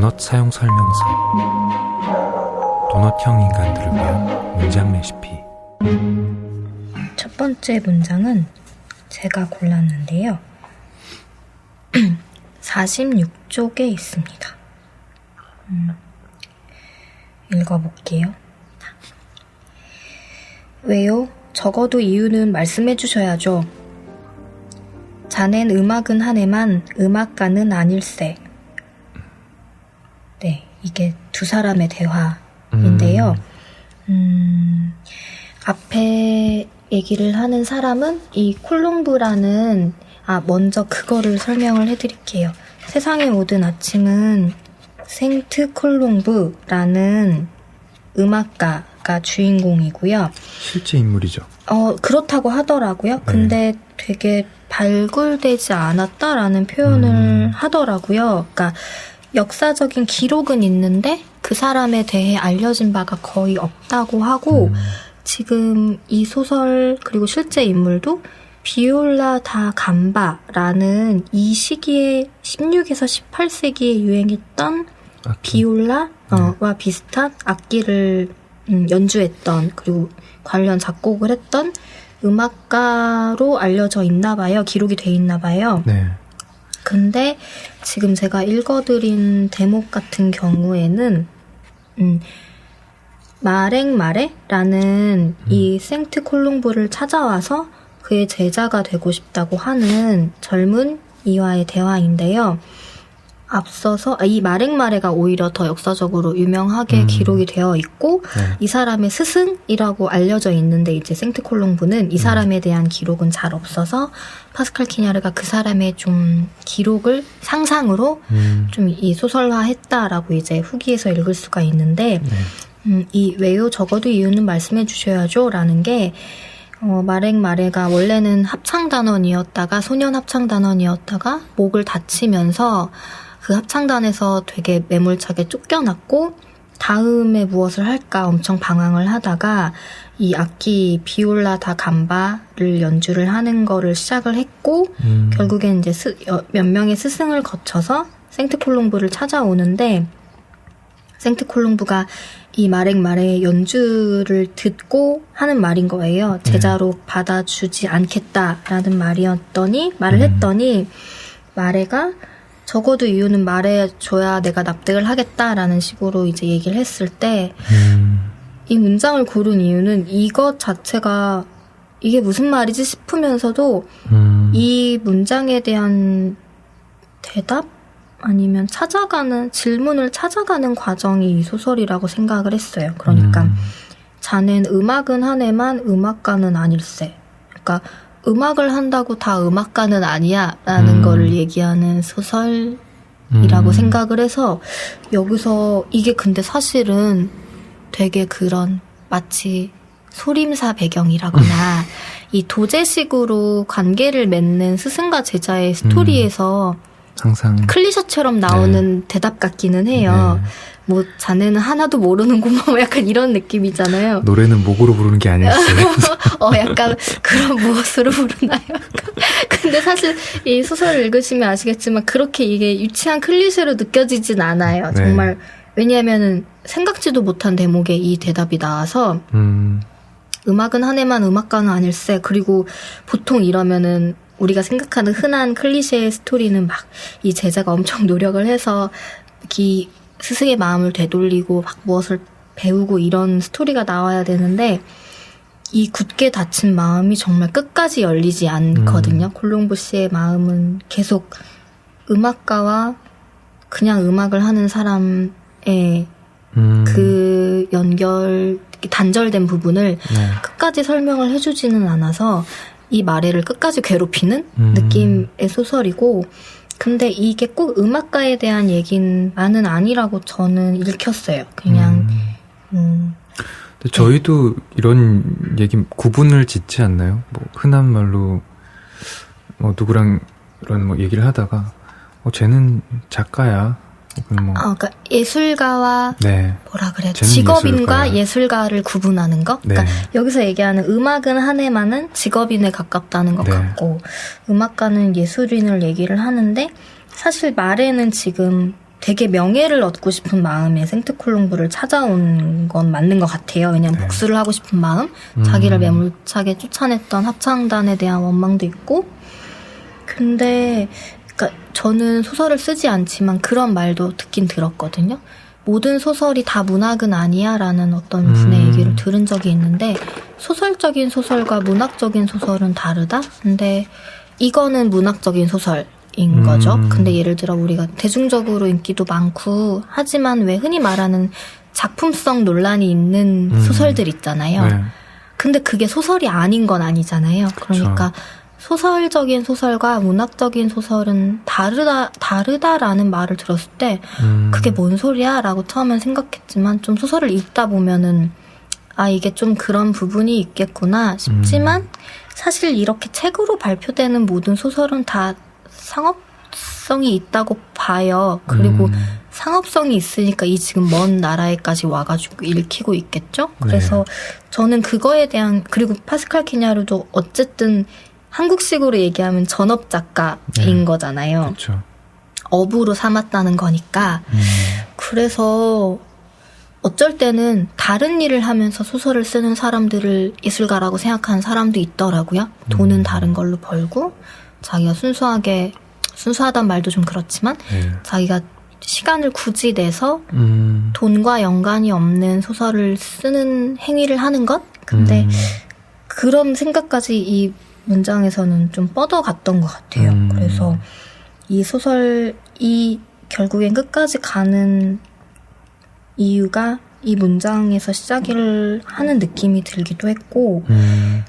도넛 사용 설명서. 도넛형 인간들을 위한 문장 레시피. 첫 번째 문장은 제가 골랐는데요. 46쪽에 있습니다. 음, 읽어볼게요. 왜요? 적어도 이유는 말씀해 주셔야죠. 자넨 음악은 한 해만 음악가는 아닐세. 네, 이게 두 사람의 대화인데요. 음, 앞에 얘기를 하는 사람은 이 콜롬브라는 아 먼저 그거를 설명을 해드릴게요. 세상의 모든 아침은 생트 콜롬브라는 음악가가 주인공이고요. 실제 인물이죠. 어 그렇다고 하더라고요. 근데 되게 발굴되지 않았다라는 표현을 음. 하더라고요. 그러니까 역사적인 기록은 있는데 그 사람에 대해 알려진 바가 거의 없다고 하고 음, 지금 이 소설 그리고 실제 인물도 비올라 다 감바라는 이 시기에 16에서 18세기에 유행했던 악기. 비올라와 비슷한 악기를 음, 연주했던 그리고 관련 작곡을 했던 음악가로 알려져 있나 봐요. 기록이 돼 있나 봐요. 네. 근데 지금 제가 읽어드린 대목 같은 경우에는 음, 마랭마레라는 이 생트 콜롱브를 찾아와서 그의 제자가 되고 싶다고 하는 젊은 이와의 대화인데요. 앞서서 아, 이 마랭마레가 오히려 더 역사적으로 유명하게 음. 기록이 되어 있고 네. 이 사람의 스승이라고 알려져 있는데 이제 생트 콜롱브는 이 사람에 대한 기록은 잘 없어서 파스칼 키냐르가 그 사람의 좀 기록을 상상으로 음, 좀이 소설화했다라고 이제 후기에서 읽을 수가 있는데 네. 음, 이 왜요 적어도 이유는 말씀해 주셔야죠라는 게 어, 마랭 마레가 원래는 합창단원이었다가 소년 합창단원이었다가 목을 다치면서 그 합창단에서 되게 매몰차게 쫓겨났고 다음에 무엇을 할까 엄청 방황을 하다가 이 악기 비올라 다 감바를 연주를 하는 거를 시작을 했고 음, 결국엔 이제 스- 여- 몇 명의 스승을 거쳐서 생트 콜롱브를 찾아오는데 생트 콜롱브가 이 마랭마레의 연주를 듣고 하는 말인 거예요. 제자로 받아주지 않겠다라는 말이었더니 말을 음. 했더니 마레가 적어도 이유는 말해줘야 내가 납득을 하겠다라는 식으로 이제 얘기를 했을 때 음, 이 문장을 고른 이유는 이것 자체가 이게 무슨 말이지 싶으면서도 음, 이 문장에 대한 대답 아니면 찾아가는 질문을 찾아가는 과정이 이 소설이라고 생각을 했어요. 그러니까 음, 자넨 음악은 한 해만 음악가는 아닐세. 그러니까 음악을 한다고 다 음악가는 아니야 라는 음. 거를 얘기하는 소설 이라고 음, 생각을 해서 여기서 이게 근데 사실은 되게 그런 마치 소림사 배경이라거나 이 도제식으로 관계를 맺는 스승과 제자의 스토리에서 항상 클리셰처럼 나오는 대답 같기는 해요. 네. 뭐 자네는 하나도 모르는구만 뭐 약간 이런 느낌이잖아요. 노래는 목으로 부르는 게 아니었어요. 어 약간 그런 무엇으로 부르나요? 근데 사실 이 소설을 읽으시면 아시겠지만 그렇게 이게 유치한 클리셰로 느껴지진 않아요. 네. 정말 왜냐하면은 생각지도 못한 대목에 이 대답이 나와서 음, 음악은 한 해만 음악가는 아닐세. 그리고 보통 이러면은 우리가 생각하는 흔한 클리셰 스토리는 막 이 제자가 엄청 노력을 해서 이 스승의 마음을 되돌리고 막 무엇을 배우고 이런 스토리가 나와야 되는데 이 굳게 닫힌 마음이 정말 끝까지 열리지 않거든요. 콜롬보 씨의 마음은 계속 음악가와 그냥 음악을 하는 사람의 음, 그 연결 단절된 부분을 네. 끝까지 설명을 해주지는 않아서 이 마레를 끝까지 괴롭히는 음. 느낌의 소설이고 근데 이게 꼭 음악가에 대한 얘기만은 아니라고 저는 읽혔어요. 그냥 음. 음, 근데 저희도 이런 얘기 구분을 짓지 않나요? 뭐 흔한 말로 뭐 누구랑 이런 뭐 얘기를 하다가 어 쟤는 작가야. 뭐 아, 그러니까 예술가와 네. 뭐라 그래 직업인과 예술가야. 예술가를 구분하는 거. 네. 그러니까 여기서 얘기하는 음악은 한 해만은 직업인에 가깝다는 것 네. 같고 음악가는 예술인을 얘기를 하는데 사실 말에는 지금 되게 명예를 얻고 싶은 마음에 생트콜롱부를 찾아온 건 맞는 것 같아요. 왜냐면 네. 복수를 하고 싶은 마음, 음. 자기를 매몰차게 쫓아냈던 합창단에 대한 원망도 있고, 근데 그러니까 저는 소설을 쓰지 않지만 그런 말도 듣긴 들었거든요. 모든 소설이 다 문학은 아니야라는 어떤 분의 음. 얘기를 들은 적이 있는데 소설적인 소설과 문학적인 소설은 다르다. 근데 이거는 문학적인 소설인 음. 거죠. 근데 예를 들어 우리가 대중적으로 인기도 많고 하지만 왜 흔히 말하는 작품성 논란이 있는 음. 소설들 있잖아요. 네. 근데 그게 소설이 아닌 건 아니잖아요. 그러니까 소설적인 소설과 문학적인 소설은 다르다 다르다라는 말을 들었을 때 음. 그게 뭔 소리야 라고 처음엔 생각했지만 좀 소설을 읽다 보면은 아 이게 좀 그런 부분이 있겠구나 싶지만 사실 이렇게 책으로 발표되는 모든 소설은 다 상업성이 있다고 봐요. 그리고 음. 상업성이 있으니까 이 지금 먼 나라에까지 와가지고 읽히고 있겠죠? 그래서 네. 저는 그거에 대한, 그리고 파스칼 키냐르도 어쨌든 한국식으로 얘기하면 전업 작가인 네. 거잖아요. 그렇죠. 업으로 삼았다는 거니까. 음. 그래서 어쩔 때는 다른 일을 하면서 소설을 쓰는 사람들을 예술가라고 생각하는 사람도 있더라고요. 돈은 음. 다른 걸로 벌고, 자기가 순수하게, 순수하단 말도 좀 그렇지만, 네. 자기가 시간을 굳이 내서 음. 돈과 연관이 없는 소설을 쓰는 행위를 하는 것? 근데 음. 그런 생각까지 이 문장에서는 좀 뻗어갔던 것 같아요. 음. 그래서 이 소설이 결국엔 끝까지 가는 이유가 이 문장에서 시작을 하는 느낌이 들기도 했고, 음.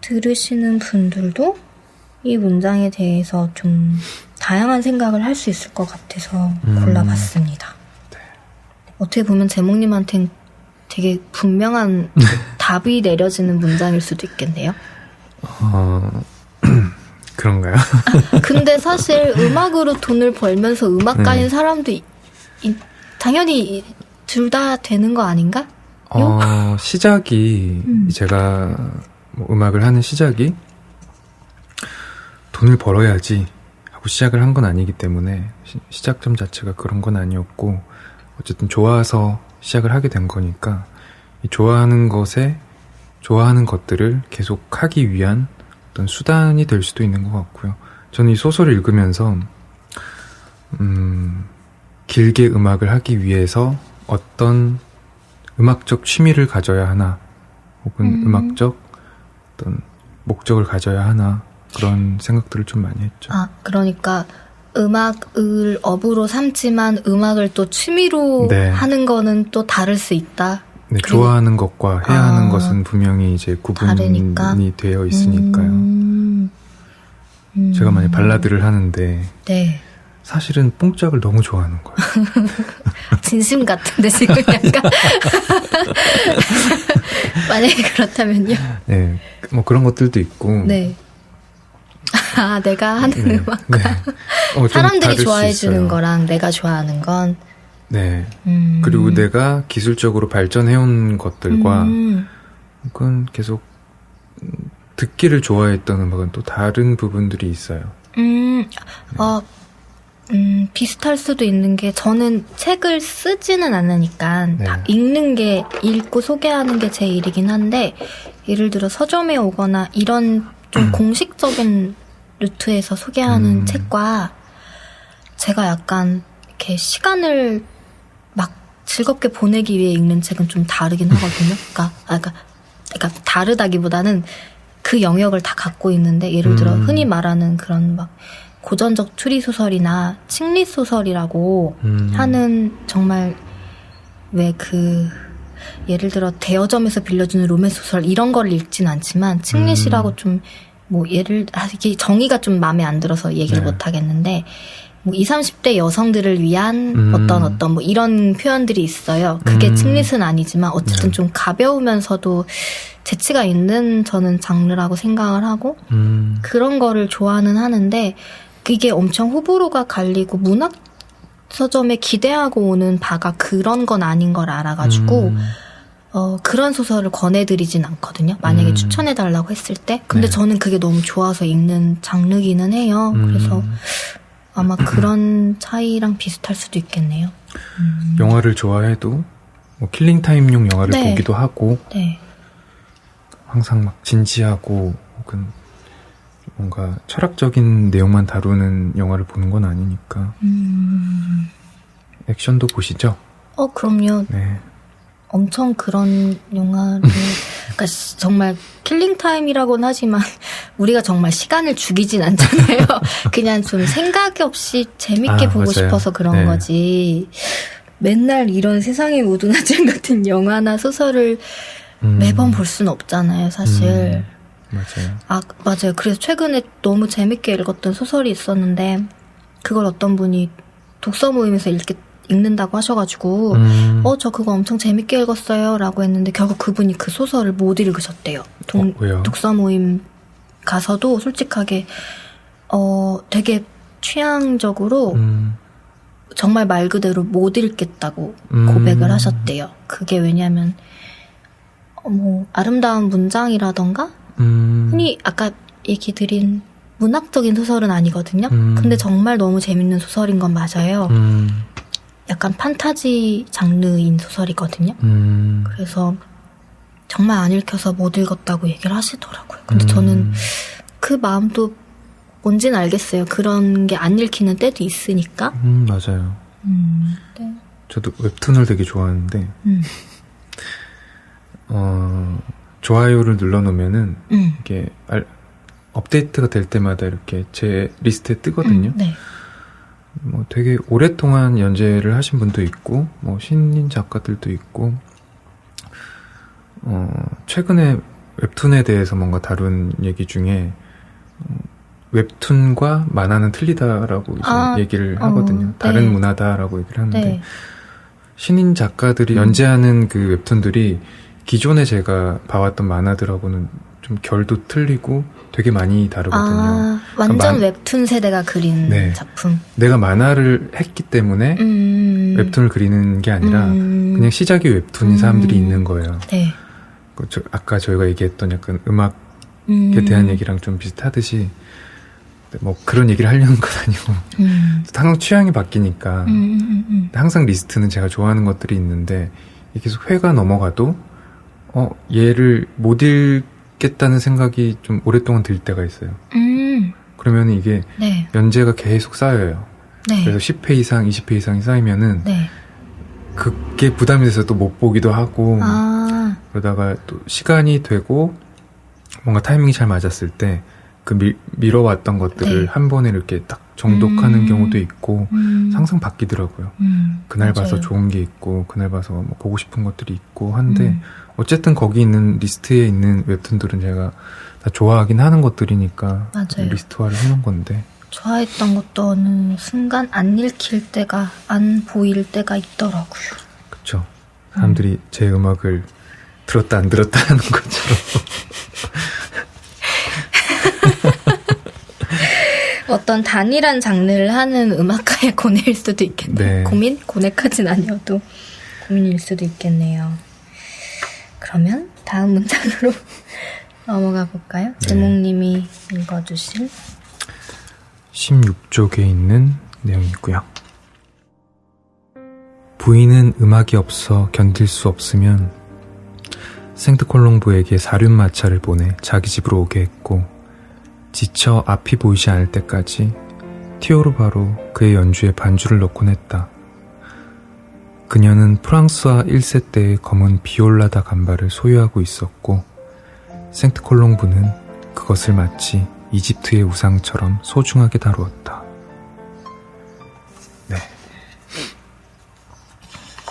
들으시는 분들도 이 문장에 대해서 좀 다양한 생각을 할 수 있을 것 같아서 음. 골라봤습니다. 어떻게 보면 제목님한텐 되게 분명한 답이 내려지는 문장일 수도 있겠네요. 어. 그런가요? 근데 사실 음악으로 돈을 벌면서 음악가인 네. 사람도 이- 이- 당연히 둘 다 되는 거 아닌가? 어, 시작이, 음. 제가 뭐 음악을 하는 시작이 돈을 벌어야지 하고 시작을 한 건 아니기 때문에 시, 시작점 자체가 그런 건 아니었고 어쨌든 좋아서 시작을 하게 된 거니까 이 좋아하는 것에 좋아하는 것들을 계속 하기 위한 어떤 수단이 될 수도 있는 것 같고요. 저는 이 소설을 읽으면서 음, 길게 음악을 하기 위해서 어떤 음악적 취미를 가져야 하나, 혹은 음. 음. 악적 어떤 목적을 가져야 하나, 그런 생각들을 좀 많이 했죠. 아, 그러니까 음악을 업으로 삼지만 음악을 또 취미로 네. 하는 거는 또 다를 수 있다. 네, 좋아하는 것과 해야 아, 하는 것은 분명히 이제 구분이 다르니까. 되어 있으니까요. 음. 음. 제가 만약 발라드를 하는데, 네. 사실은 뽕짝을 너무 좋아하는 거예요. 진심 같은데 지금 약간 만약에 그렇다면요. 네, 뭐 그런 것들도 있고. 네. 아 내가 하는 네, 음악 네. 어, 사람들이 수 좋아해 주는. 거랑 내가 좋아하는 건 네. 음. 그리고 내가 기술적으로 발전해온 것들과 음. 그건 계속 음, 듣기를 좋아했던 음악은 또 다른 부분들이 있어요. 음, 어, 음, 비슷할 수도 있는 게 저는 책을 쓰지는 않으니까 네. 다 읽는 게 읽고 소개하는 게 제 일이긴 한데 예를 들어 서점에 오거나 이런 좀 공식적인 루트에서 소개하는 음. 책과 제가 약간 이렇게 시간을 막 즐겁게 보내기 위해 읽는 책은 좀 다르긴 하거든요. 그러니까, 아, 그러니까, 그러니까 다르다기보다는 그 영역을 다 갖고 있는데 예를 들어 음. 흔히 말하는 그런 막 고전적 추리 소설이나 칭리 소설이라고 음. 하는 정말 왜 그 예를 들어 대여점에서 빌려주는 로맨스 소설 이런 걸 읽진 않지만 칭리시라고 음. 좀뭐 예를 아 이게 정의가 좀 마음에 안 들어서 얘기를 네. 못 하겠는데 뭐 20, 30대 여성들을 위한 음. 어떤 어떤 뭐 이런 표현들이 있어요. 그게 음. 칭릿은 아니지만 어쨌든 네. 좀 가벼우면서도 재치가 있는 저는 장르라고 생각을 하고 음. 그런 거를 좋아는 하는데 이게 엄청 호불호가 갈리고 문학 서점에 기대하고 오는 바가 그런 건 아닌 걸 알아가지고 음. 어, 그런 소설을 권해드리진 않거든요. 만약에 음. 추천해달라고 했을 때. 근데 네. 저는 그게 너무 좋아서 읽는 장르기는 해요. 음. 그래서 아마 그런 차이랑 비슷할 수도 있겠네요. 음. 영화를 좋아해도 뭐 킬링 타임용 영화를 네. 보기도 하고 네. 항상 막 진지하고 혹은 뭔가 철학적인 내용만 다루는 영화를 보는 건 아니니까 음. 액션도 보시죠? 어, 그럼요. 네. 엄청 그런 영화를 그러니까 시- 정말 킬링 타임이라고는 하지만 우리가 정말 시간을 죽이진 않잖아요. 그냥 좀 생각 없이 재밌게 아, 보고 맞아요. 싶어서 그런 네. 거지. 맨날 이런 세상의 모든 아침 같은 영화나 소설을 음, 매번 볼 수는 없잖아요, 사실. 음, 맞아요. 아, 맞아요. 그래서 최근에 너무 재밌게 읽었던 소설이 있었는데, 그걸 어떤 분이 독서 모임에서 읽게, 읽는다고 하셔가지고, 음, 어, 저 그거 엄청 재밌게 읽었어요. 라고 했는데, 결국 그분이 그 소설을 못 읽으셨대요. 동- 어? 독서 모임 가서도 솔직하게, 어, 되게 취향적으로 음, 정말 말 그대로 못 읽겠다고 음. 고백을 하셨대요. 그게 왜냐면, 어, 뭐, 아름다운 문장이라던가, 음, 흔히 아까 얘기 드린 문학적인 소설은 아니거든요. 음. 근데 정말 너무 재밌는 소설인 건 맞아요. 음, 약간 판타지 장르인 소설이거든요. 음, 그래서 정말 안 읽혀서 못 읽었다고 얘기를 하시더라고요. 근데 음, 저는 그 마음도 뭔지는 알겠어요. 그런 게 안 읽히는 때도 있으니까. 음, 맞아요. 음, 네. 저도 웹툰을 되게 좋아하는데 음, 어, 좋아요를 눌러놓으면은 음. 이게 알- 업데이트가 될 때마다 이렇게 제 리스트에 뜨거든요. 음, 네. 뭐 되게 오랫동안 연재를 하신 분도 있고, 뭐 신인 작가들도 있고, 어, 최근에 웹툰에 대해서 뭔가 다룬 얘기 중에, 어, 웹툰과 만화는 틀리다라고 아, 얘기를 어, 하거든요. 네. 다른 문화다라고 얘기를 하는데, 네. 신인 작가들이 연재하는 그 웹툰들이 기존에 제가 봐왔던 만화들하고는 좀 결도 틀리고 되게 많이 다르거든요. 아, 완전 만- 웹툰 세대가 그린 네. 작품. 내가 만화를 했기 때문에 음. 웹툰을 그리는 게 아니라 음. 그냥 시작이 웹툰인 음. 사람들이 있는 거예요. 네. 그 저- 아까 저희가 얘기했던 약간 음악에 음. 대한 얘기랑 좀 비슷하듯이 뭐 그런 얘기를 하려는 건 아니고 음. 항상 취향이 바뀌니까 음, 음, 음, 항상 리스트는 제가 좋아하는 것들이 있는데 계속 회가 넘어가도 어 얘를 못 읽겠다는 생각이 좀 오랫동안 들 때가 있어요. 음. 그러면 이게 네. 연재가 계속 쌓여요. 네. 그래서 10회 이상, 20회 이상이 쌓이면은 네. 그게 부담이 돼서 또 못 보기도 하고 아. 그러다가 또 시간이 되고 뭔가 타이밍이 잘 맞았을 때그 미뤄왔던 것들을 네. 한 번에 이렇게 딱 정독하는 음. 경우도 있고 음. 항상 바뀌더라고요. 음. 그날 맞아요. 봐서 좋은 게 있고 그날 봐서 뭐 보고 싶은 것들이 있고 한데 음. 어쨌든 거기 있는 리스트에 있는 웹툰들은 제가 다 좋아하긴 하는 것들이니까 맞아요. 리스트화를 해놓은 건데 좋아했던 것도 어느 순간 안 읽힐 때가 안 보일 때가 있더라고요. 그쵸 사람들이 제 음악을 들었다 안 들었다 하는 것처럼 어떤 단일한 장르를 하는 음악가의 고뇌일 수도 있겠네요. 네. 고민? 고뇌까진 아니어도 고민일 수도 있겠네요. 그러면 다음 문장으로 넘어가 볼까요? 네. 제목님이 읽어주실 16쪽에 있는 내용이고요. 부인은 음악이 없어 견딜 수 없으면 생트콜롱부에게 사륜마차를 보내 자기 집으로 오게 했고 지쳐 앞이 보이지 않을 때까지 티오르바로 그의 연주에 반주를 넣곤 했다. 그녀는 프랑스와 1세 때의 검은 비올라다 간발을 소유하고 있었고 생트콜롱부는 그것을 마치 이집트의 우상처럼 소중하게 다루었다. 네.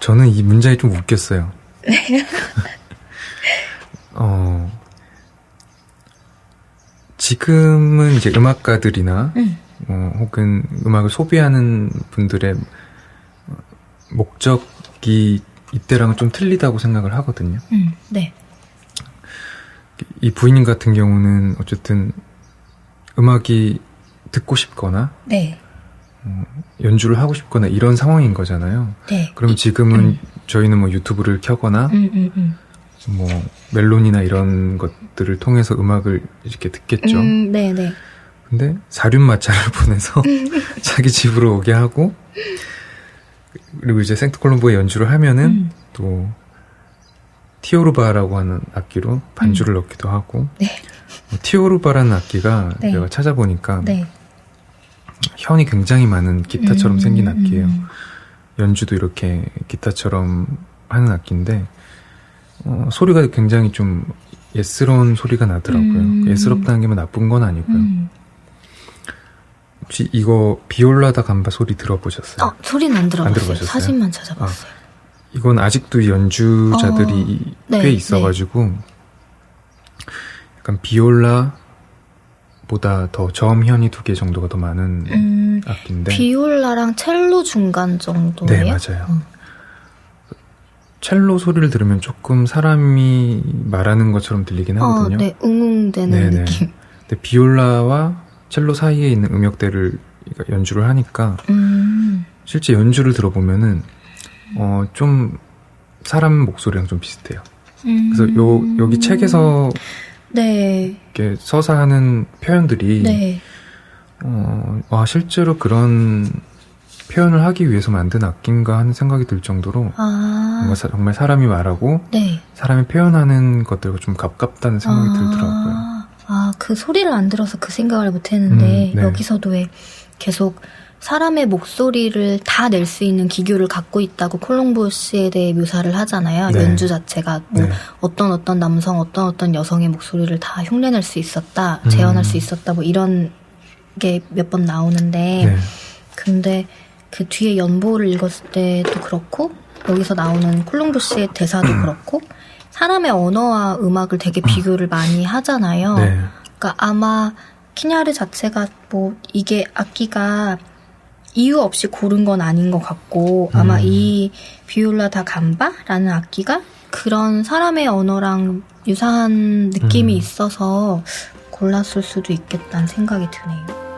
저는 이 문장이 좀 웃겼어요. 어, 지금은 이제 음악가들이나 음. 어, 혹은 음악을 소비하는 분들의 목적이 이때랑은 좀 틀리다고 생각을 하거든요. 음, 네. 이 부인님 같은 경우는 어쨌든 음악이 듣고 싶거나 네. 연주를 하고 싶거나 이런 상황인 거잖아요. 네. 그럼 지금은 저희는 뭐 유튜브를 켜거나 음, 음, 음. 뭐 멜론이나 이런 것들을 통해서 음악을 이렇게 듣겠죠. 음, 네, 네. 근데 사륜 마차를 보내서 자기 집으로 오게 하고 그리고 이제 생트 콜롬보의 연주를 하면은 음. 또 티오르바라고 하는 악기로 반주를 넣기도 하고 음. 네. 뭐 티오르바라는 악기가 네. 제가 찾아보니까 네. 현이 굉장히 많은 기타처럼 음, 생긴 음, 악기예요. 음. 연주도 이렇게 기타처럼 하는 악기인데 어, 소리가 굉장히 좀 예스러운 소리가 나더라고요. 음. 예스럽다는 게 뭐 나쁜 건 아니고요. 음. 혹시 이거 비올라다 감바 소리 들어보셨어요? 어, 소리는 안 들어봤어요. 들어보셨어요? 사진만 찾아봤어요. 이건 아직도 연주자들이 어, 네, 꽤 있어가지고 약간 비올라보다 더 저음현이 두 개 정도가 더 많은 음, 악기인데 비올라랑 첼로 중간 정도예요? 네 맞아요. 음. 첼로 소리를 들으면 조금 사람이 말하는 것처럼 들리긴 어, 하거든요. 네, 웅웅대는 네네. 느낌. 근데 비올라와 첼로 사이에 있는 음역대를 연주를 하니까 음, 실제 연주를 들어보면은 어, 좀 사람 목소리랑 좀 비슷해요. 음. 그래서 요 여기 책에서 네, 이렇게 서사 하는 표현들이 네. 어, 와 실제로 그런 표현을 하기 위해서 만든 악기인가 하는 생각이 들 정도로 아, 사- 정말 사람이 말하고 네. 사람이 표현하는 것들과 좀 가깝다는 생각이 아, 들더라고요. 아, 그 소리를 안 들어서 그 생각을 못 했는데, 음, 네. 여기서도 왜 계속 사람의 목소리를 다 낼 수 있는 기교를 갖고 있다고 콜럼버스에 대해 묘사를 하잖아요. 네. 연주 자체가 뭐 네. 어떤 어떤 남성, 어떤 어떤 여성의 목소리를 다 흉내낼 수 있었다, 음. 재현할 수 있었다, 뭐 이런 게 몇 번 나오는데, 네. 근데 그 뒤에 연보를 읽었을 때도 그렇고 여기서 나오는 콜럼버스의 대사도 그렇고 사람의 언어와 음악을 되게 비교를 많이 하잖아요. 네. 그러니까 아마 키냐르 자체가 뭐 이게 악기가 이유 없이 고른 건 아닌 것 같고 아마 음. 이 비올라 다 감바라는 악기가 그런 사람의 언어랑 유사한 느낌이 음. 있어서 골랐을 수도 있겠다는 생각이 드네요.